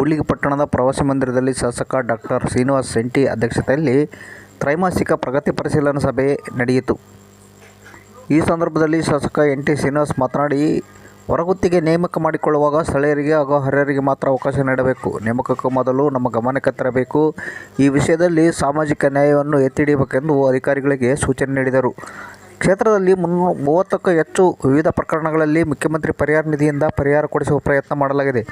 ಕೂಡ್ಲಿಗಿ ಪಟ್ಟಣದ ಪ್ರವಾಸಿ ಮಂದಿರದಲ್ಲಿ ಶಾಸಕ ಡಾಕ್ಟರ್ ಶ್ರೀನಿವಾಸ್ ಶೆಟ್ಟಿ ಅಧ್ಯಕ್ಷತೆಯಲ್ಲಿ ತ್ರೈಮಾಸಿಕ ಪ್ರಗತಿ ಪರಿಶೀಲನಾ ಸಭೆ ನಡೆಯಿತು. ಈ ಸಂದರ್ಭದಲ್ಲಿ ಶಾಸಕ ಎನ್ ಟಿ ಶ್ರೀನಿವಾಸ್ ಮಾತನಾಡಿ, ಹೊರಗುತ್ತಿಗೆ ನೇಮಕ ಮಾಡಿಕೊಳ್ಳುವಾಗ ಸ್ಥಳೀಯರಿಗೆ ಹಾಗೂ ಹರಿಯರಿಗೆ ಮಾತ್ರ ಅವಕಾಶ ನೀಡಬೇಕು. ನೇಮಕಕ್ಕೂ ಮೊದಲು ನಮ್ಮ ಗಮನಕ್ಕೆ ತರಬೇಕು. ಈ ವಿಷಯದಲ್ಲಿ ಸಾಮಾಜಿಕ ನ್ಯಾಯವನ್ನು ಎತ್ತಿಡಿಯಬೇಕೆಂದು ಅಧಿಕಾರಿಗಳಿಗೆ ಸೂಚನೆ ನೀಡಿದರು. ಕ್ಷೇತ್ರದಲ್ಲಿ ಮುನ್ನೂ ಮೂವತ್ತಕ್ಕೂ ಹೆಚ್ಚು ವಿವಿಧ ಪ್ರಕರಣಗಳಲ್ಲಿ ಮುಖ್ಯಮಂತ್ರಿ ಪರಿಹಾರ ನಿಧಿಯಿಂದ ಪರಿಹಾರ ಕೊಡಿಸುವ ಪ್ರಯತ್ನ ಮಾಡಲಾಗಿದೆ.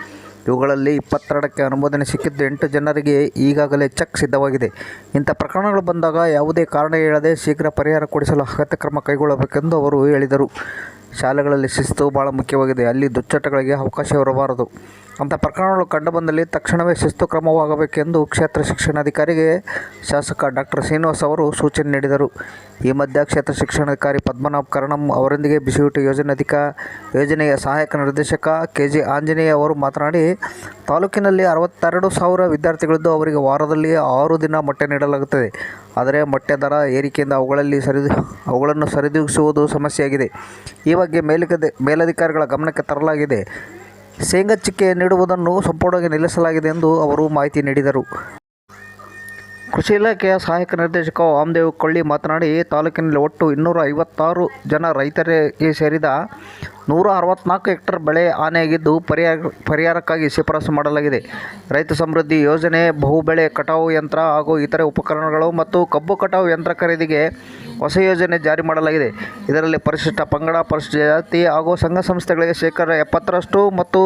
ಇವುಗಳಲ್ಲಿ ಇಪ್ಪತ್ತೆರಡಕ್ಕೆ ಅನುಮೋದನೆ ಸಿಕ್ಕಿದ್ದು ಎಂಟು ಜನರಿಗೆ ಈಗಾಗಲೇ ಚೆಕ್ ಸಿದ್ಧವಾಗಿದೆ. ಇಂಥ ಪ್ರಕರಣಗಳು ಬಂದಾಗ ಯಾವುದೇ ಕಾರಣ ಹೇಳದೆ ಶೀಘ್ರ ಪರಿಹಾರ ಕೊಡಿಸಲು ಅಗತ್ಯ ಕ್ರಮ ಕೈಗೊಳ್ಳಬೇಕೆಂದು ಅವರು ಹೇಳಿದರು. ಶಾಲೆಗಳಲ್ಲಿ ಶಿಸ್ತು ಭಾಳ ಮುಖ್ಯವಾಗಿದೆ. ಅಲ್ಲಿ ದುಚ್ಚಟಗಳಿಗೆ ಅವಕಾಶ ಇರಬಾರದು. ಅಂಥ ಪ್ರಕರಣಗಳು ಕಂಡುಬಂದಲ್ಲಿ ತಕ್ಷಣವೇ ಶಿಸ್ತು ಕ್ರಮವಾಗಬೇಕೆಂದು ಕ್ಷೇತ್ರ ಶಿಕ್ಷಣಾಧಿಕಾರಿಗೆ ಶಾಸಕ ಡಾಕ್ಟರ್ ಶ್ರೀನಿವಾಸ್ ಅವರು ಸೂಚನೆ ನೀಡಿದರು. ಈ ಮಧ್ಯೆ ಕ್ಷೇತ್ರ ಶಿಕ್ಷಣಾಧಿಕಾರಿ ಪದ್ಮನಾಭ ಕರಣಂ ಅವರೊಂದಿಗೆ ಬಿಸಿಯೂಟ ಯೋಜನೆ ಅಧಿಕ ಯೋಜನೆಯ ಸಹಾಯಕ ನಿರ್ದೇಶಕ ಕೆ ಜಿ ಆಂಜನೇಯ ಅವರು ಮಾತನಾಡಿ, ತಾಲೂಕಿನಲ್ಲಿ ಅರವತ್ತೆರಡು ಸಾವಿರ ವಿದ್ಯಾರ್ಥಿಗಳಿದ್ದು ಅವರಿಗೆ ವಾರದಲ್ಲಿ ಆರು ದಿನ ಮೊಟ್ಟೆ ನೀಡಲಾಗುತ್ತದೆ. ಆದರೆ ಮೊಟ್ಟೆ ದರ ಏರಿಕೆಯಿಂದ ಅವುಗಳಲ್ಲಿ ಸರಿದು, ಅವುಗಳನ್ನು ಸರಿದೂಗಿಸುವುದು ಸಮಸ್ಯೆಯಾಗಿದೆ. ಈ ಬಗ್ಗೆ ಮೇಲಿಕದೆ ಮೇಲಧಿಕಾರಿಗಳ ಗಮನಕ್ಕೆ ತರಲಾಗಿದೆ. ಶೇಂಗಾ ಚಿಕ್ಕೆ ನೀಡುವುದನ್ನು ಸಂಪೂರ್ಣವಾಗಿ ನಿಲ್ಲಿಸಲಾಗಿದೆ ಎಂದು ಅವರು ಮಾಹಿತಿ ನೀಡಿದರು. ಕೃಷಿ ಇಲಾಖೆಯ ಸಹಾಯಕ ನಿರ್ದೇಶಕ ವಾಮದೇವ್ ಕೊಳ್ಳಿ ಮಾತನಾಡಿ, ತಾಲೂಕಿನಲ್ಲಿ ಒಟ್ಟು ಇನ್ನೂರ ಐವತ್ತಾರು ಜನ ರೈತರಿಗೆ ಸೇರಿದ ನೂರ ಅರವತ್ನಾಲ್ಕು ಹೆಕ್ಟರ್ ಬೆಳೆ ಆನೆಯಾಗಿದ್ದು ಪರಿಹಾರ, ಪರಿಹಾರಕ್ಕಾಗಿ ಶಿಫಾರಸು ಮಾಡಲಾಗಿದೆ. ರೈತ ಸಮೃದ್ಧಿ ಯೋಜನೆ, ಬಹುಬೆಳೆ ಕಟಾವು ಯಂತ್ರ ಹಾಗೂ ಇತರೆ ಉಪಕರಣಗಳು ಮತ್ತು ಕಬ್ಬು ಕಟಾವು ಯಂತ್ರ ಖರೀದಿಗೆ ಹೊಸ ಯೋಜನೆ ಜಾರಿ ಮಾಡಲಾಗಿದೆ. ಇದರಲ್ಲಿ ಪರಿಶಿಷ್ಟ ಪಂಗಡ, ಪರಿಶಿಷ್ಟ ಜಾತಿ ಹಾಗೂ ಸಂಘ ಸಂಸ್ಥೆಗಳಿಗೆ ಶೇಕಡ ಎಪ್ಪತ್ತರಷ್ಟು ಮತ್ತು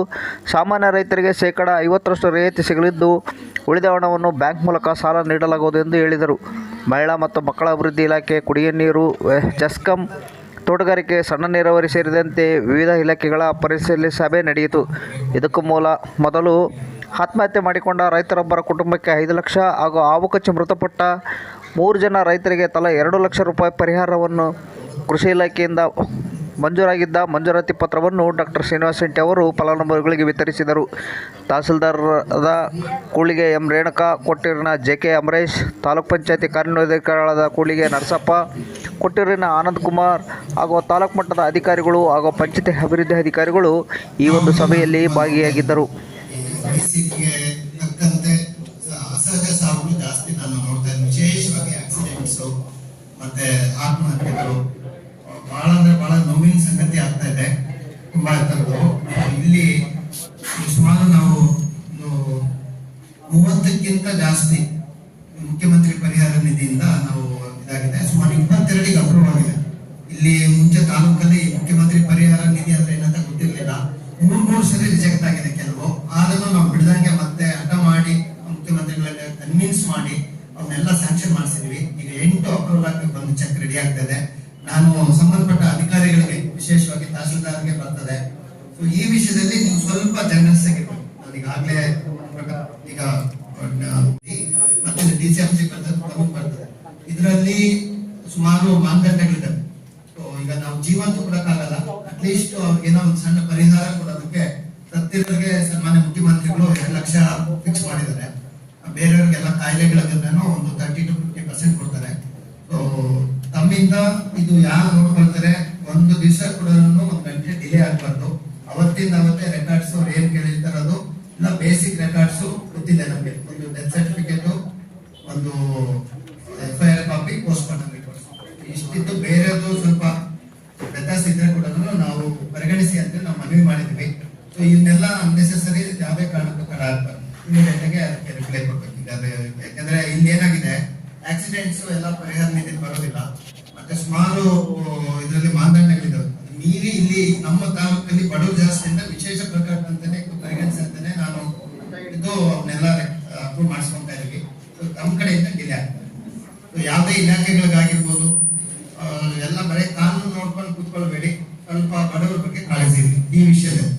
ಸಾಮಾನ್ಯ ರೈತರಿಗೆ ಶೇಕಡ ಐವತ್ತರಷ್ಟು ರಿಯಾಯಿತಿ ಸಿಗಲಿದ್ದು, ಉಳಿದ ಹಣವನ್ನು ಬ್ಯಾಂಕ್ ಮೂಲಕ ಸಾಲ ನೀಡಲಾಗುವುದು ಎಂದು ಹೇಳಿದರು. ಮಹಿಳಾ ಮತ್ತು ಮಕ್ಕಳ ಅಭಿವೃದ್ಧಿ ಇಲಾಖೆ, ಕುಡಿಯ ನೀರು, ಜಸ್ಕಂ, ತೋಟಗಾರಿಕೆ, ಸಣ್ಣ ನೀರಾವರಿ ಸೇರಿದಂತೆ ವಿವಿಧ ಇಲಾಖೆಗಳ ಪರಿಶೀಲನೆ ಸಭೆ ನಡೆಯಿತು. ಇದಕ್ಕೂ ಮೂಲ ಮೊದಲು ಆತ್ಮಹತ್ಯೆ ಮಾಡಿಕೊಂಡ ರೈತರೊಬ್ಬರ ಕುಟುಂಬಕ್ಕೆ ಐದು ಲಕ್ಷ ಹಾಗೂ ಹಾವು ಮೃತಪಟ್ಟ ಮೂರು ಜನ ರೈತರಿಗೆ ತಲಾ ಎರಡು ಲಕ್ಷ ರೂಪಾಯಿ ಪರಿಹಾರವನ್ನು ಕೃಷಿ ಇಲಾಖೆಯಿಂದ ಮಂಜೂರಾಗಿದ್ದ ಮಂಜೂರಾತಿ ಪತ್ರವನ್ನು ಡಾಕ್ಟರ್ ಶ್ರೀನಿವಾಸ ಶೆಟ್ಟಿ ಅವರು ಫಲಾನುಭವಿಗಳಿಗೆ ವಿತರಿಸಿದರು. ತಹಸೀಲ್ದಾರದ ಕೂಳಿಗೆ ಎಂ ರೇಣುಕಾ, ಕೊಟ್ಟೂರಿನ ಜೆ ಕೆ ಅಮರೇಶ್, ತಾಲೂಕ್ ಪಂಚಾಯತಿ ಕಾರ್ಯನಿರ್ವಾಹಕರಾದ ಕೂಳಿಗೆ ನರಸಪ್ಪ, ಕೊಟ್ಟೂರಿನ ಆನಂದ್ ಕುಮಾರ್ ಹಾಗೂ ತಾಲೂಕು ಮಟ್ಟದ ಅಧಿಕಾರಿಗಳು ಹಾಗೂ ಪಂಚಾಯತಿ ಅಭಿವೃದ್ಧಿ ಅಧಿಕಾರಿಗಳು ಈ ಒಂದು ಸಭೆಯಲ್ಲಿ ಭಾಗಿಯಾಗಿದ್ದರು. ಪರಿಸ್ಥಿತಿಗೆ ತಕ್ಕಂತೆ ಅಸಹಜ ಸಾವುಗಳು ಜಾಸ್ತಿ ನಾನು ನೋಡ್ತಾ ಇದ್ದೀನಿ. ವಿಶೇಷವಾಗಿ ಆಕ್ಸಿಡೆಂಟ್ಸು ಮತ್ತೆ ಆತ್ಮಹತ್ಯೆಗಳು. ಬಹಳ ಅಂದ್ರೆ ಬಹಳ ನೋವಿನ ಸಂಗತಿ ಆಗ್ತಾ ಇದೆ. ತುಂಬಾ ಥರದ್ದು. ಇಲ್ಲಿ ಸುಮಾರು ನಾವು ಮೂವತ್ತಕ್ಕಿಂತ ಜಾಸ್ತಿ ಮುಖ್ಯಮಂತ್ರಿ ಪರಿಹಾರ ನಿಧಿಯಿಂದ ನಾವು ಇದಾಗಿದೆ. ಸುಮಾರು ಇಪ್ಪತ್ತೆರಡಿಗೆ ಅಪ್ರೂವ್ ಆಗಿದೆ. ಇಲ್ಲಿ ಮುಂಚೆ ತಾಲೂಕಲ್ಲಿ ಮುಖ್ಯಮಂತ್ರಿ ಪರಿಹಾರ ನಿಧಿ ಅಂದ್ರೆ ಏನಂತ ಗೊತ್ತಿರಲಿಲ್ಲ. ಮೂರ್ ಮೂರು ಸರಿ ರಿಜೆಕ್ಟ್ ಆಗಿದೆ ಕೆಲವು ಆದ್ರೂ ನಾವು ಬಿಡದಂಗೆ ಮತ್ತೆ ಹಠ ಮಾಡಿ ಮುಖ್ಯಮಂತ್ರಿಗಳನ್ನ ಕನ್ವಿನ್ಸ್ ಮಾಡಿ ಅವನ್ನೆಲ್ಲ ಸ್ಯಾಂಕ್ಷನ್ ಮಾಡಿಸಿದ್ವಿ ಈಗ ಎಂಟು ಅಪ್ರೂವಲ್ ಒಂದು ಚೆಕ್ ರೆಡಿ ಆಗ್ತದೆ. ನಾನು ಸಂಬಂಧಪಟ್ಟ ಅಧಿಕಾರಿಗಳಿಗೆ, ವಿಶೇಷವಾಗಿ ತಹಸೀಲ್ದಾರ್ಗೆ ಬರ್ತದೆ. ಸೊ ಈ ವಿಷಯದಲ್ಲಿ ನೀವು ಸ್ವಲ್ಪ ಜನರಸ್ ಆಗಿರ್ಬೇಕು ಈಗಾಗಲೇ ಈಗ, ಮತ್ತೆ ಡಿ ಸಿ ಎಂ ಸಿ ಬರ್ತದೆ. ಇದರಲ್ಲಿ ಸುಮಾರು ಮಾನದಂಡಗಳಿದ್ದಾವೆ. ಸೊ ಈಗ ನಾವು ಜೀವಂತ ಕೊಡಕ್ಕಾಗಲ್ಲ. ಅಟ್ಲೀಸ್ಟ್ ಏನೋ ಒಂದು ಸಣ್ಣ ಪರಿಹಾರ ಕೊಡೋದಕ್ಕೆ ಸತ್ತಿರೋರಿಗೆ ಸನ್ಮಾನ್ಯ ಮುಖ್ಯಮಂತ್ರಿಗಳು ಎರಡು ಲಕ್ಷ ಫಿಕ್ಸ್ ಮಾಡಿದ್ದಾರೆ. ಬೇರೆಯವ್ರಿಗೆಲ್ಲ ಕಾಯಿಲೆಗಳಿಗೆ ಒಂದು ತರ್ಟಿ ಟು ಫಿಫ್ಟಿ ಪರ್ಸೆಂಟ್ ಕೊಡ್ತಾರೆ. ತಮ್ಮಿಂದ ಇದು ಯಾರು ನೋಡ್ಕೊಳ್ತಾರೆ, ಒಂದು ದಿವಸ ಕೂಡ ಒಂದು ಗಂಟೆ ಡಿಲೇ ಆಗ್ಬಾರ್ದು. ಅವತ್ತಿಂದ ಅವತ್ತೇ ರೆಕಾರ್ಡ್ಸ್ ಅವ್ರು ಏನ್ ಕೇಳಿರ್ತಾರೆ ಅದು, ಇಲ್ಲ ಬೇಸಿಕ್ ರೆಕಾರ್ಡ್ಸ್ ಗೊತ್ತಿದೆ ನಮಗೆ. ಒಂದು ಡೆತ್ ಸರ್ಟಿಫಿಕೇಟ್ ಒಂದು F I R copy post mortem ಇಷ್ಟಿತ್ತು ಬೇರೆದು ಸ್ವಲ್ಪ ವ್ಯತ್ಯಾಸ ಇದ್ರೆ ಕೂಡ ನಾವು ಪರಿಗಣಿಸಿ ಅಂತ ನಾವು ಮನವಿ ಮಾಡಿದ್ವಿ. ಸೊ ಇವನ್ನೆಲ್ಲ ಅನ್ನೆಸೆಸರಿ ಯಾವುದೇ ಕಾರಣಕ್ಕೂ ಕಡ ಆಗ್ಬಾರ್ದು. ಇಮಿಡಿಯೇಟ್ ಅದಕ್ಕೆ ರಿಪ್ಲೈ ಕೊಡ್ಬೇಕು. ಈಗ ಅದು ಯಾಕಂದ್ರೆ ಇಲ್ಲಿ ಏನಾಗಿದೆ ಆಕ್ಸಿಡೆಂಟ್ಸ್ ಎಲ್ಲ ಪರಿಹಾರ ನೀತಿ ಬರೋದಿಲ್ಲ. ಮತ್ತೆ ಸುಮಾರು ಇದರಲ್ಲಿ ಮಾನದಂಡಗಳಿದ್ದಾವೆ ನೀರಿ ಇಲ್ಲಿ ನಮ್ಮ ತಾಲೂಕಲ್ಲಿ ಬಡವರು ಜಾಸ್ತಿ ಅಂತ ವಿಶೇಷ ಪ್ರಕರಣ ಅಂತಾನೆ ಪರಿಗಣಿಸಿ ನಾನು ಹಿಡಿದು ಅವನ್ನೆಲ್ಲ ಅಪ್ರೂವ್ ಮಾಡಿಸ್ಕೊಂತಾ ಇದೀವಿ ನಮ್ಮ ಕಡೆಯಿಂದ ಡಿಲೇ ಆಗ್ತದೆ. ಯಾವುದೇ ಇಲಾಖೆಗಳಿಗಾಗಿರ್ಬೋದು ಎಲ್ಲ ಬರೀ ಕಾನೂನು ನೋಡ್ಕೊಂಡು ಕೂತ್ಕೊಳ್ಬೇಡಿ. ಸ್ವಲ್ಪ ಬಡವರ ಬಗ್ಗೆ ಕಾಳಜಿ ಈ ವಿಷಯದಲ್ಲಿ.